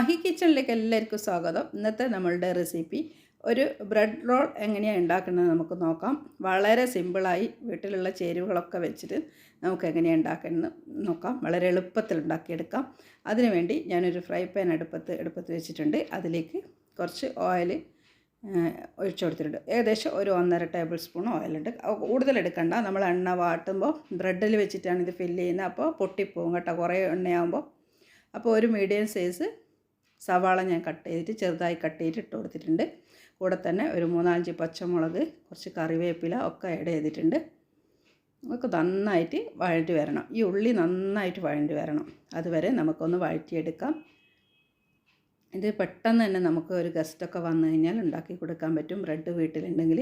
മാഹി കിച്ചണിലേക്ക് എല്ലാവർക്കും സ്വാഗതം. ഇന്നത്തെ നമ്മളുടെ റെസിപ്പി ഒരു ബ്രെഡ് റോൾ എങ്ങനെയാണ് ഉണ്ടാക്കുന്നത് നമുക്ക് നോക്കാം. വളരെ സിമ്പിളായി വീട്ടിലുള്ള ചേരുവകളൊക്കെ വെച്ചിട്ട് നമുക്ക് എങ്ങനെയാണ് ഉണ്ടാക്കുന്നത് നോക്കാം. വളരെ എളുപ്പത്തിൽ ഉണ്ടാക്കിയെടുക്കാം. അതിനുവേണ്ടി ഞാനൊരു ഫ്രൈ പാൻ അടുപ്പത്ത് എടുപ്പത്ത് വെച്ചിട്ടുണ്ട്. അതിലേക്ക് കുറച്ച് ഓയിൽ ഒഴിച്ചു കൊടുത്തിട്ടുണ്ട്. ഏകദേശം ഒരു ഒന്നര ടേബിൾ സ്പൂൺ ഓയിലുണ്ട്. കൂടുതൽ എടുക്കണ്ട. നമ്മൾ എണ്ണ വാട്ടുമ്പോൾ ബ്രെഡിൽ വെച്ചിട്ടാണ് ഇത് ഫില്ല് ചെയ്യുന്നത്. അപ്പോൾ പൊട്ടിപ്പോവും കേട്ടോ. കുറേ എണ്ണയാകുമ്പോൾ അപ്പോൾ ഒരു മീഡിയം സൈസ് സവാള ഞാൻ കട്ട് ചെയ്തിട്ട് ചെറുതായി കട്ട് ചെയ്തിട്ട് ഇട്ട് കൊടുത്തിട്ടുണ്ട്. കൂടെ തന്നെ ഒരു മൂന്നാലഞ്ച് പച്ചമുളക് കുറച്ച് കറിവേപ്പില ഒക്കെ ആഡ് ചെയ്തിട്ടുണ്ട്. നമുക്ക് നന്നായിട്ട് വഴണ്ടി വരണം. ഈ ഉള്ളി നന്നായിട്ട് വഴണ്ടി വരണം. അതുവരെ നമുക്കൊന്ന് വഴറ്റിയെടുക്കാം. ഇത് പെട്ടെന്ന് തന്നെ നമുക്ക് ഒരു ഗസ്റ്റൊക്കെ വന്നു കഴിഞ്ഞാൽ ഉണ്ടാക്കി കൊടുക്കാൻ പറ്റും. ബ്രെഡ് വീട്ടിലുണ്ടെങ്കിൽ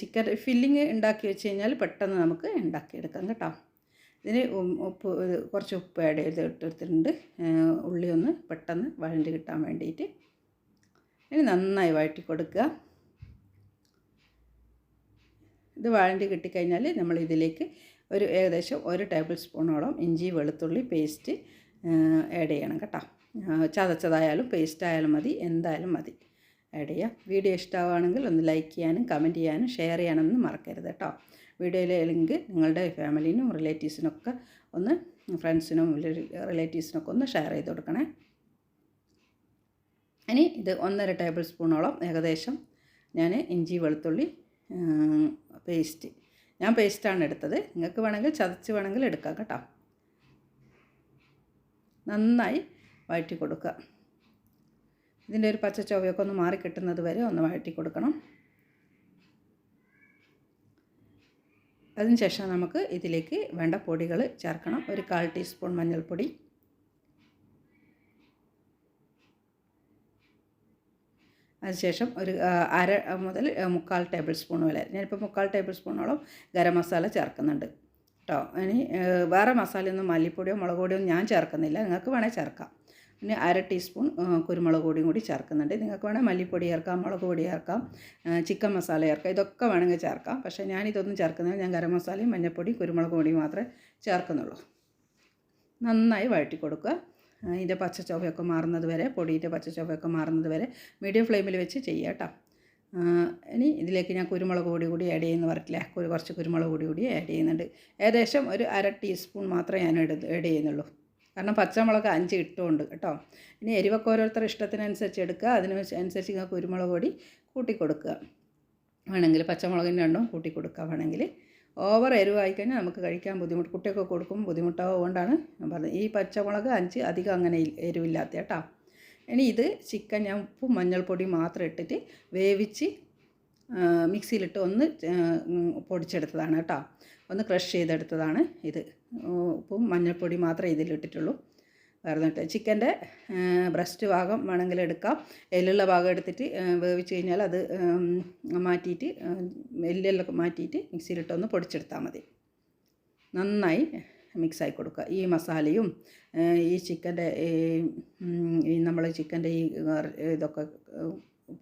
ചിക്കൻ ഫില്ലിങ് ഉണ്ടാക്കി വെച്ച് കഴിഞ്ഞാൽ പെട്ടെന്ന് നമുക്ക് ഉണ്ടാക്കിയെടുക്കാം കേട്ടോ. ഇതിന് ഉപ്പ് കുറച്ച് ഉപ്പ് ആഡ് ചെയ്ത് ഇട്ടെടുത്തിട്ടുണ്ട് ഉള്ളി ഒന്ന് പെട്ടെന്ന് വഴണ്ടി കിട്ടാൻ വേണ്ടിയിട്ട് ഇനി നന്നായി വഴറ്റി കൊടുക്കുക. ഇത് വഴണ്ടി കിട്ടിക്കഴിഞ്ഞാൽ നമ്മൾ ഇതിലേക്ക് ഒരു ഏകദേശം ഒരു ടേബിൾ സ്പൂണോളം ഇഞ്ചി വെളുത്തുള്ളി പേസ്റ്റ് ആഡ് ചെയ്യണം കേട്ടോ. ചതച്ചതായാലും പേസ്റ്റ് ആയാലും മതി എന്തായാലും മതി. ആഡ് ചെയ്യാം. വീഡിയോ ഇഷ്ടമാവുകയാണെങ്കിൽ ഒന്ന് ലൈക്ക് ചെയ്യാനും കമന്റ് ചെയ്യാനും ഷെയർ ചെയ്യാനൊന്നും മറക്കരുത് കേട്ടോ. വീഡിയോയിലെ ലിങ്ക് നിങ്ങളുടെ ഫാമിലിനും റിലേറ്റീവ്സിനൊക്കെ ഒന്ന് ഫ്രണ്ട്സിനും റിലേറ്റീവ്സിനൊക്കെ ഒന്ന് ഷെയർ ചെയ്ത് കൊടുക്കണേ. ഇനി ഇത് ഒന്നര ടേബിൾ സ്പൂണോളം ഏകദേശം ഞാൻ ഇഞ്ചി വെളുത്തുള്ളി പേസ്റ്റ്. ഞാൻ പേസ്റ്റാണ് എടുത്തത്. നിങ്ങൾക്ക് വേണമെങ്കിൽ ചതച്ച് വേണമെങ്കിൽ എടുക്കാം കേട്ടോ. നന്നായി വഴറ്റി കൊടുക്കുക. ഇതിന്റെ ഒരു പച്ച ചൊവ്വയൊക്കെ ഒന്ന് മാറി കിട്ടുന്നത് വരെ ഒന്ന് വഴറ്റി കൊടുക്കണം. അതിനുശേഷം നമുക്ക് ഇതിലേക്ക് വേണ്ട പൊടികൾ ചേർക്കണം. ഒരു കാൽ ടീസ്പൂൺ മഞ്ഞൾപ്പൊടി. അതിനുശേഷം ഒരു അര മുതൽ മുക്കാൽ ടേബിൾ സ്പൂൺ വരെ. ഞാനിപ്പോൾ മുക്കാൽ ടേബിൾ സ്പൂണോളം ഗരം മസാല ചേർക്കുന്നുണ്ട് കേട്ടോ ഇനി വേറെ മസാലയൊന്നും മല്ലിപ്പൊടിയോ മുളക് പൊടിയോ ഞാൻ ചേർക്കുന്നില്ല. നിങ്ങൾക്ക് വേണേൽ ചേർക്കാം. പിന്നെ അര ടീസ്പൂൺ കുരുമുളക് പൊടിയും കൂടി ചേർക്കുന്നുണ്ട്. നിങ്ങൾക്ക് വേണേൽ മല്ലിപ്പൊടി ചേർക്കാം മുളക് പൊടി ചേർക്കാം ചിക്കൻ മസാല ചേർക്കാം ഇതൊക്കെ വേണമെങ്കിൽ ചേർക്കാം. പക്ഷേ ഞാനിതൊന്നും ചേർക്കുന്നില്ല. ഞാൻ ഗരം മസാലയും മഞ്ഞൾപ്പൊടി കുരുമുളക് പൊടിയും മാത്രമേ ചേർക്കുന്നുള്ളൂ. നന്നായി വഴറ്റി കൊടുക്കുക. ഇതിന്റെ പച്ച ചൊവ്വയൊക്കെ മാറുന്നത് വരെ പൊടിയുടെ പച്ച ചൊവ്വയൊക്കെ മാറുന്നത് വരെ മീഡിയം ഫ്ലെയിമിൽ വെച്ച് ചെയ്യുക കേട്ടോ. ഇനി ഇതിലേക്ക് ഞാൻ കുരുമുളക് പൊടി കൂടി ആഡ് ചെയ്യുന്ന പറഞ്ഞില്ലേ കുറച്ച് കുരുമുളക് പൊടി കൂടി ആഡ് ചെയ്യുന്നുണ്ട്. ഏകദേശം ഒരു അര ടീസ്പൂൺ മാത്രമേ ഞാൻ ആഡ് ചെയ്യുന്നുള്ളൂ. കാരണം പച്ചമുളക് അഞ്ച് ഇട്ടുകൊണ്ട് കേട്ടോ. ഇനി എരിവൊക്കെ ഓരോരുത്തർ ഇഷ്ടത്തിനനുസരിച്ച് എടുക്കുക. അതിന് അനുസരിച്ച് നിങ്ങൾക്ക് കുരുമുളക് പൊടി കൂട്ടി കൊടുക്കുക വേണമെങ്കിൽ പച്ചമുളകിന്റെ എണ്ണവും കൂട്ടി കൊടുക്കുക വേണമെങ്കിൽ. ഓവർ എരിവായി കഴിഞ്ഞാൽ നമുക്ക് കഴിക്കാൻ ബുദ്ധിമുട്ട് കുട്ടിയൊക്കെ കൊടുക്കും ബുദ്ധിമുട്ടാവുകൊണ്ടാണ് ഞാൻ പറഞ്ഞത്. ഈ പച്ചമുളക് അഞ്ച് അധികം അങ്ങനെ എരിവില്ലാത്ത കേട്ടോ. ഇനി ഇത് ചിക്കൻ ഞാൻ ഉപ്പും മഞ്ഞൾപ്പൊടി മാത്രം ഇട്ടിട്ട് വേവിച്ച് മിക്സിയിലിട്ട് ഒന്ന് പൊടിച്ചെടുത്തതാണ് കേട്ടോ. ഒന്ന് ക്രഷ് ചെയ്തെടുത്തതാണ് ഇത്. ഉപ്പും മഞ്ഞൾപ്പൊടി മാത്രമേ ഇതിലിട്ടിട്ടുള്ളൂ. വേറെ ചിക്കന്റെ ബ്രസ്റ്റ് ഭാഗം വേണമെങ്കിൽ എടുക്കാം. എല്ലുള്ള ഭാഗം എടുത്തിട്ട് വേവിച്ച് കഴിഞ്ഞാൽ അത് മാറ്റിയിട്ട് എല്ലെല്ലാം മാറ്റിയിട്ട് മിക്സിയിലിട്ടൊന്ന് പൊടിച്ചെടുത്താൽ മതി. നന്നായി മിക്സായി കൊടുക്കുക. ഈ മസാലയും ഈ ചിക്കന്റെ ഈ നമ്മൾ ചിക്കന്റെ ഈ ഇതൊക്കെ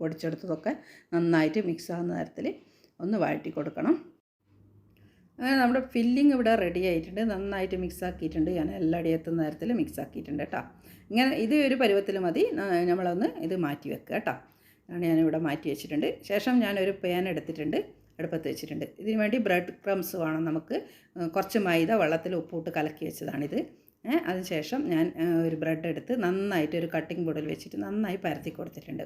പൊടിച്ചെടുത്തതൊക്കെ നന്നായിട്ട് മിക്സ് ആകുന്ന തരത്തിൽ ഒന്ന് വഴറ്റി കൊടുക്കണം. അങ്ങനെ നമ്മുടെ ഫില്ലിംഗ് ഇവിടെ റെഡി ആയിട്ടുണ്ട്. നന്നായിട്ട് മിക്സ് ആക്കിയിട്ടുണ്ട്. ഞാൻ എല്ലായിടെ എത്തുന്ന തരത്തിൽ മിക്സ് ആക്കിയിട്ടുണ്ട് കേട്ടോ. ഇങ്ങനെ ഇത് ഒരു പരുവത്തിൽ മതി. നമ്മളൊന്ന് ഇത് മാറ്റി വെക്കുക കേട്ടോ. അതാണ് ഞാനിവിടെ മാറ്റി വെച്ചിട്ടുണ്ട്. ശേഷം ഞാനൊരു പാൻ എടുത്തിട്ടുണ്ട്. അടുപ്പത്ത് വെച്ചിട്ടുണ്ട്. ഇതിന് വേണ്ടി ബ്രെഡ് ക്രംസ് വേണം നമുക്ക്. കുറച്ച് മൈദ വെള്ളത്തിൽ ഉപ്പിട്ട് കലക്കി വെച്ചതാണിത്. അതിനുശേഷം ഞാൻ ഒരു ബ്രെഡ് എടുത്ത് നന്നായിട്ട് ഒരു കട്ടിംഗ് ബോർഡിൽ വെച്ചിട്ട് നന്നായി പരത്തി കൊടുത്തിട്ടുണ്ട്.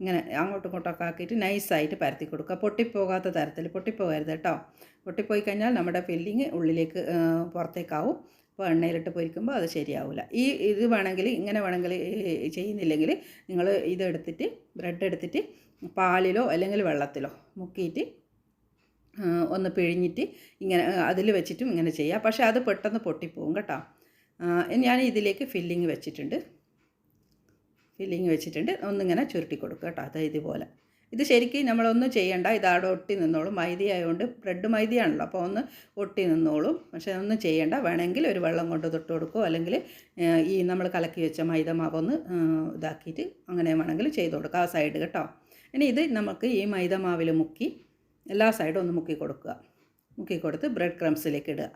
ഇങ്ങനെ അങ്ങോട്ടും ഇങ്ങോട്ടൊക്കെ ആക്കിയിട്ട് നൈസായിട്ട് പരത്തി കൊടുക്കുക. പൊട്ടിപ്പോകാത്ത തരത്തിൽ പൊട്ടിപ്പോകരുത് കേട്ടോ. പൊട്ടിപ്പോയി കഴിഞ്ഞാൽ നമ്മുടെ ഫില്ലിങ് ഉള്ളിലേക്ക് പുറത്തേക്കാവും. അപ്പോൾ എണ്ണയിലിട്ട് പൊരിക്കുമ്പോൾ അത് ശരിയാവില്ല ഈ ഇത് വേണമെങ്കിൽ ഇങ്ങനെ വേണമെങ്കിൽ ചെയ്യുന്നില്ലെങ്കിൽ നിങ്ങൾ ഇതെടുത്തിട്ട് ബ്രെഡ് എടുത്തിട്ട് പാലിലോ അല്ലെങ്കിൽ വെള്ളത്തിലോ മുക്കിയിട്ട് ഒന്ന് പിഴിഞ്ഞിട്ട് ഇങ്ങനെ അതിൽ വെച്ചിട്ടും ഇങ്ങനെ ചെയ്യാം പക്ഷേ അത് പെട്ടെന്ന് പൊട്ടിപ്പോവും കേട്ടോ. ഞാൻ ഇതിലേക്ക് ഫില്ലിങ് വെച്ചിട്ടുണ്ട്. ഫില്ലിങ് വെച്ചിട്ടുണ്ട്. ഒന്നിങ്ങനെ ചുരുട്ടി കൊടുക്കുക കേട്ടോ അത് ഇതുപോലെ. ഇത് ശരിക്കും നമ്മളൊന്നും ചെയ്യണ്ട ഇത് അവിടെ ഒട്ടി നിന്നോളും. മൈദ ആയതുകൊണ്ട് ബ്രെഡ് മൈദയാണല്ലോ അപ്പോൾ ഒന്ന് ഒട്ടി നിന്നോളും. പക്ഷേ ഒന്നും ചെയ്യണ്ട വേണമെങ്കിൽ ഒരു വെള്ളം കൊണ്ട് തൊട്ട് കൊടുക്കുമോ അല്ലെങ്കിൽ ഈ നമ്മൾ കലക്കി വെച്ച മൈദ മാവൊന്ന് ഇതാക്കിയിട്ട് അങ്ങനെ വേണമെങ്കിൽ ചെയ്ത് കൊടുക്കുക ആ സൈഡ് കേട്ടോ. ഇനി ഇത് നമുക്ക് ഈ മൈദ മാവിൽ മുക്കി എല്ലാ സൈഡും ഒന്ന് മുക്കി കൊടുക്കുക. മുക്കി കൊടുത്ത് ബ്രെഡ് ക്രംസിലേക്ക് ഇടുക.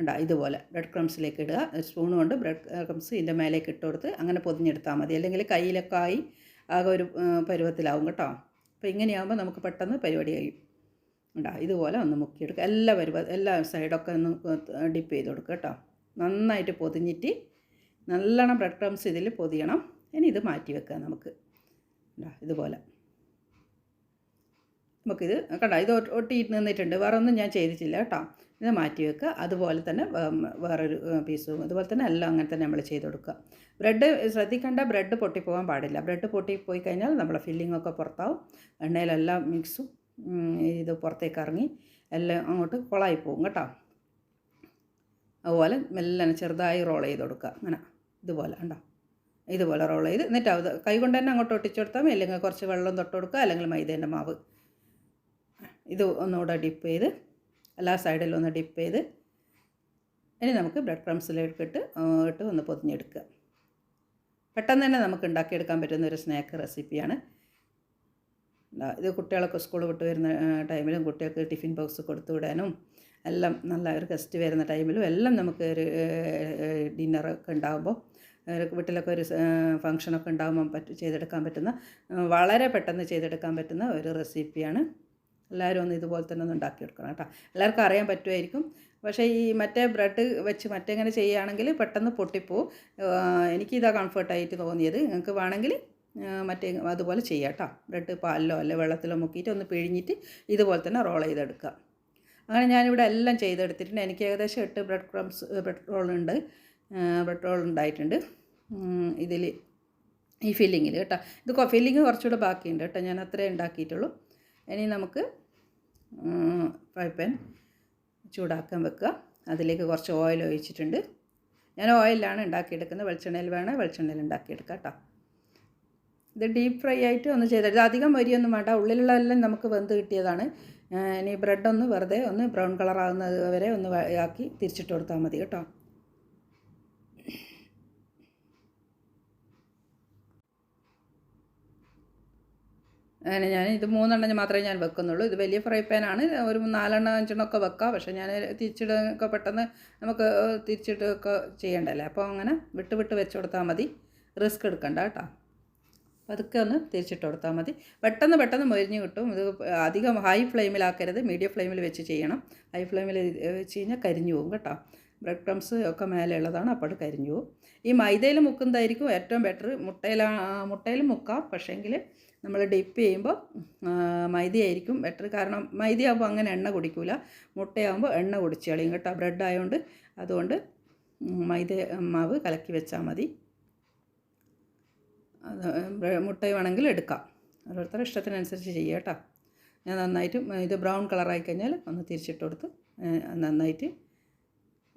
ഉണ്ടാ ഇതുപോലെ. ബ്രെഡ് ക്രംസിലേക്ക് ഇടുക. സ്പൂൺ കൊണ്ട് ബ്രെഡ് ക്രംസ് ഇതിന്റെ മേലേക്ക് ഇട്ട് കൊടുത്ത് അങ്ങനെ പൊതിഞ്ഞെടുത്താൽ മതി. അല്ലെങ്കിൽ കയ്യിലൊക്കെ ആയി ആകെ ഒരു പരുവത്തിലാവും കേട്ടോ. അപ്പോൾ ഇങ്ങനെയാകുമ്പോൾ നമുക്ക് പെട്ടെന്ന് പരിപാടി കഴിയും. ഉണ്ടാ ഇതുപോലെ ഒന്ന് മുക്കിയെടുക്കുക. എല്ലാ പരുവ എല്ലാ സൈഡൊക്കെ ഒന്ന് ഡിപ്പ് ചെയ്ത് കൊടുക്കുക കേട്ടോ. നന്നായിട്ട് പൊതിഞ്ഞിട്ട് നല്ലോണം ബ്രെഡ് ക്രംസ് ഇതിൽ പൊതിയണം. ഇനി ഇത് മാറ്റി വെക്കുക നമുക്ക്. ഉണ്ടാ ഇതുപോലെ. നമുക്കിത് കണ്ടോ? ഇത് ഒട്ടി- നിന്നിട്ടുണ്ട്. വേറെ ഒന്നും ഞാൻ ചെയ്തിട്ടില്ല കേട്ടോ. ഇത് മാറ്റി വെക്കുക. അതുപോലെ തന്നെ വേറൊരു പീസും അതുപോലെ തന്നെ എല്ലാം അങ്ങനെ തന്നെ നമ്മൾ ചെയ്ത് കൊടുക്കുക. ബ്രെഡ് ശ്രദ്ധിക്കേണ്ട ബ്രെഡ് പൊട്ടിപ്പോകാൻ പാടില്ല. ബ്രെഡ് പൊട്ടിപ്പോയി കഴിഞ്ഞാൽ നമ്മളെ ഫില്ലിംഗ് ഒക്കെ പുറത്താവും. എണ്ണയിലെല്ലാം മിക്സും ഇത് പുറത്തേക്ക് ഇറങ്ങി എല്ലാം അങ്ങോട്ട് കൊളായി പോകും കേട്ടോ. അതുപോലെ മെല്ലനെ ചെറുതായി റോൾ ചെയ്ത് കൊടുക്കുക. അങ്ങനെ ഇതുപോലെ ഉണ്ടോ ഇതുപോലെ റോൾ ചെയ്ത് എന്നിട്ട് അത് കൈ കൊണ്ട് തന്നെ അങ്ങോട്ട് ഒട്ടിച്ചു കൊടുത്താൽ അല്ലെങ്കിൽ കുറച്ച് വെള്ളം തൊട്ട് കൊടുക്കുക. അല്ലെങ്കിൽ മൈദേന്റെ മാവ്. ഇത് ഒന്നുകൂടെ ഡിപ്പ് ചെയ്ത് എല്ലാ സൈഡിലും ഒന്ന് ഡിപ്പ് ചെയ്ത് ഇനി നമുക്ക് ബ്രെഡ് ക്രംസിലേക്ക് ഇട്ട് ഒന്ന് പൊതിഞ്ഞെടുക്കുക. പെട്ടെന്ന് തന്നെ നമുക്ക് ഉണ്ടാക്കിയെടുക്കാൻ പറ്റുന്ന ഒരു സ്നാക്ക് റെസിപ്പിയാണ്. ഇത് കുട്ടികളൊക്കെ സ്കൂൾ വിട്ട് വരുന്ന ടൈമിലും കുട്ടികൾക്ക് ടിഫിൻ ബോക്സ് കൊടുത്തു വിടാനും എല്ലാം നല്ല ഒരു ഗസ്റ്റ് വരുന്ന ടൈമിലും എല്ലാം നമുക്ക് ഒരു ഡിന്നറൊക്കെ ഉണ്ടാകുമ്പോൾ വീട്ടിലൊക്കെ ഒരു ഫങ്ഷനൊക്കെ ഉണ്ടാകുമ്പോൾ പറ്റ ചെയ്തെടുക്കാൻ പറ്റുന്ന വളരെ പെട്ടെന്ന് ചെയ്തെടുക്കാൻ പറ്റുന്ന ഒരു റെസിപ്പിയാണ്. എല്ലാവരും ഒന്ന് ഇതുപോലെ തന്നെ ഒന്ന് ഉണ്ടാക്കിയെടുക്കണം കേട്ടോ. എല്ലാവർക്കും അറിയാൻ പറ്റുമായിരിക്കും. പക്ഷേ ഈ മറ്റേ ബ്രെഡ് വെച്ച് മറ്റെങ്ങനെ ചെയ്യുകയാണെങ്കിൽ പെട്ടെന്ന് പൊട്ടിപ്പോവും എനിക്ക് എനിക്കിതാ കംഫർട്ടായിട്ട് തോന്നിയത്. നിങ്ങൾക്ക് വേണമെങ്കിൽ മറ്റേ അതുപോലെ ചെയ്യാം കേട്ടോ. ബ്രെഡ് പാലിലോ അല്ലെ വെള്ളത്തിലോ മുക്കിയിട്ട് ഒന്ന് പിഴിഞ്ഞിട്ട് ഇതുപോലെ തന്നെ റോൾ ചെയ്തെടുക്കുക. അങ്ങനെ ഞാനിവിടെ എല്ലാം ചെയ്തെടുത്തിട്ടുണ്ട്. എനിക്ക് ഏകദേശം എട്ട് ബ്രെഡ് ക്രംസ് ബ്രെഡ് റോൾ ഉണ്ട്. ബ്രെഡ് റോൾ ഉണ്ടായിട്ടുണ്ട്. ഇതിൽ ഈ ഫില്ലിങ്ങിൽ കേട്ടോ. ഇത് ഫില്ലിങ് കുറച്ചുകൂടെ ബാക്കിയുണ്ട് കേട്ടോ. ഞാൻ അത്രേ ഉണ്ടാക്കിയിട്ടുള്ളൂ. ഇനി നമുക്ക് ഫ്രൈ പാൻ ചൂടാക്കാൻ വെക്കുക. അതിലേക്ക് കുറച്ച് ഓയിൽ ഒഴിച്ചിട്ടുണ്ട്. ഞാൻ ഓയിലാണ് ഉണ്ടാക്കിയെടുക്കുന്നത്. വെളിച്ചെണ്ണയിൽ വേണം. വെളിച്ചെണ്ണയിൽ ഉണ്ടാക്കിയെടുക്കുക കേട്ടോ. ഇത് ഡീപ്പ് ഫ്രൈ ആയിട്ട് ഒന്ന് ചെയ്തെടുത്ത് ഇത് അധികം മരിയൊന്നും വേണ്ട. ഉള്ളിലുള്ളതെല്ലാം നമുക്ക് വെന്ത് കിട്ടിയതാണ്. ഇനി ബ്രെഡ് ഒന്ന് വെറുതെ ഒന്ന് ബ്രൗൺ കളറാകുന്നത് വരെ ഒന്ന് ആക്കി തിരിച്ചിട്ട് കൊടുത്താൽ മതി കേട്ടോ. അങ്ങനെ ഞാൻ ഇത് മൂന്നെണ്ണം മാത്രമേ ഞാൻ വെക്കുന്നുള്ളൂ. ഇത് വലിയ ഫ്രൈ പാനാണ് ഒരു നാലെണ്ണം അഞ്ചെണ്ണം ഒക്കെ വെക്കാം. പക്ഷേ ഞാൻ തിരിച്ചിടൊക്കെ പെട്ടെന്ന് നമുക്ക് തിരിച്ചിട്ടൊക്കെ ചെയ്യണ്ടല്ലേ? അപ്പോൾ അങ്ങനെ വിട്ട് വിട്ട് വെച്ച് കൊടുത്താൽ മതി. റിസ്ക് എടുക്കണ്ട കേട്ടോ. പതുക്കെ ഒന്ന് തിരിച്ചിട്ട് കൊടുത്താൽ മതി. പെട്ടെന്ന് പെട്ടെന്ന് മൊരിഞ്ഞ് കിട്ടും. ഇത് അധികം ഹൈ ഫ്ലെയിമിലാക്കരുത് മീഡിയം ഫ്ലെയിമിൽ വെച്ച് ചെയ്യണം. ഹൈ ഫ്ലെയിമിൽ വെച്ച് കഴിഞ്ഞാൽ കരിഞ്ഞു പോകും കേട്ടോ. ബ്രെഡ് ക്രംസ് ഒക്കെ മേലെ ഉള്ളതാണ്. അപ്പോൾ കരിഞ്ഞു പോകും. ഈ മൈദയിൽ മുക്കുന്നതായിരിക്കും ഏറ്റവും ബെറ്റർ മുട്ടയിലാ മുട്ടയിൽ മുക്കാം. പക്ഷേങ്കിൽ നമ്മൾ ഡിപ്പ് ചെയ്യുമ്പോൾ മൈദയായിരിക്കും ബെറ്റർ കാരണം മൈദയാകുമ്പോൾ അങ്ങനെ എണ്ണ കുടിക്കില്ല മുട്ടയാകുമ്പോൾ എണ്ണ കുടിച്ച് കളയും കേട്ടോ. ബ്രെഡ് ആയതുകൊണ്ട് അതുകൊണ്ട് മൈദ മാവ് കലക്കി വെച്ചാൽ മതി. അത് മുട്ട വേണമെങ്കിൽ എടുക്കാം. ഓരോരുത്തരുടെ ഇഷ്ടത്തിനനുസരിച്ച് ചെയ്യുക കേട്ടോ. ഞാൻ നന്നായിട്ട് ഇത് ബ്രൗൺ കളറായി കഴിഞ്ഞാൽ ഒന്ന് തിരിച്ചിട്ട് കൊടുത്ത് നന്നായിട്ട്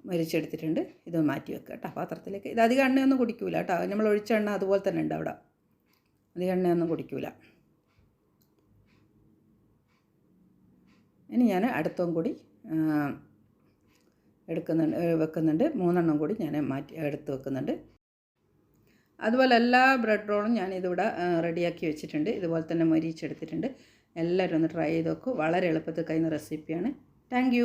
മരിച്ചെടുത്തിട്ടുണ്ട്. ഇത് മാറ്റി വെക്കുക കേട്ടോ. പാത്രത്തിലേക്ക്. ഇത് അധികം എണ്ണയൊന്നും കുടിക്കൂല കേട്ടോ. നമ്മൾ ഒഴിച്ച എണ്ണ അതുപോലെ തന്നെ ഉണ്ട് അവിടെ. അധികം എണ്ണയൊന്നും കുടിക്കൂല. ഇനി ഞാൻ അടുത്തും കൂടി എടുക്കുന്നുണ്ട് വെക്കുന്നുണ്ട്. മൂന്നെണ്ണം കൂടി ഞാൻ മാറ്റി എടുത്ത് വെക്കുന്നുണ്ട്. അതുപോലെ എല്ലാ ബ്രെഡ് റോളും ഞാൻ ഇതിവിടെ റെഡിയാക്കി വെച്ചിട്ടുണ്ട്. ഇതുപോലെ തന്നെ മൊരിച്ചെടുത്തിട്ടുണ്ട്. എല്ലാവരും ഒന്ന് ട്രൈ ചെയ്ത് നോക്കൂ. വളരെ എളുപ്പത്തിൽ കഴിയുന്ന റെസിപ്പിയാണ്. താങ്ക്